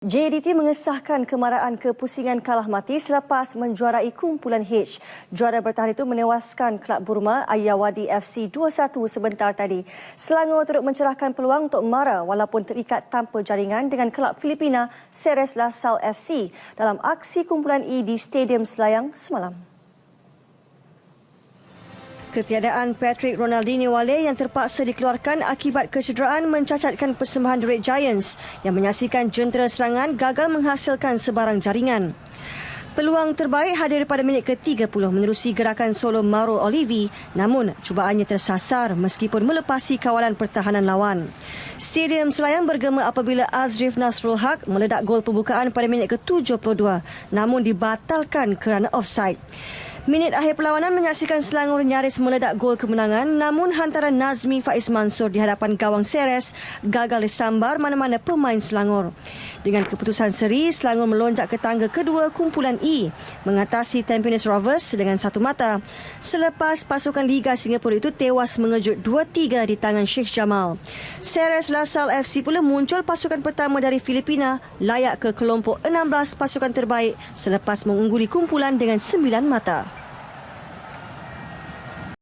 JDT mengesahkan kemarahan kepusingan kalah mati selepas menjuarai kumpulan H. Juara bertahan itu menewaskan kelab Burma Ayawadi FC 2-1 sebentar tadi. Selangor turut mencerahkan peluang untuk Mara walaupun terikat tanpa jaringan dengan kelab Filipina Ceres La Salle FC dalam aksi kumpulan E di Stadium Selayang semalam. Ketiadaan Patrick Ronaldinho Wale yang terpaksa dikeluarkan akibat kecederaan mencacatkan persembahan The Red Giants yang menyaksikan jentera serangan gagal menghasilkan sebarang jaringan. Peluang terbaik hadir pada minit ke-30 menerusi gerakan solo Mauro Olivi namun cubaannya tersasar meskipun melepasi kawalan pertahanan lawan. Stadium Selayang bergema apabila Azrif Nasrul Haq meledak gol pembukaan pada minit ke-72 namun dibatalkan kerana offside. Minit akhir perlawanan menyaksikan Selangor nyaris meledak gol kemenangan namun hantaran Nazmi Faiz Mansur di hadapan gawang Ceres gagal disambar mana-mana pemain Selangor. Dengan keputusan seri, Selangor melonjak ke tangga kedua kumpulan E mengatasi Tampines Rovers dengan satu mata selepas pasukan Liga Singapura itu tewas mengejut 2-3 di tangan Sheikh Jamal. Ceres Lasal FC pula muncul pasukan pertama dari Filipina layak ke kelompok 16 pasukan terbaik selepas mengungguli kumpulan dengan 9 mata.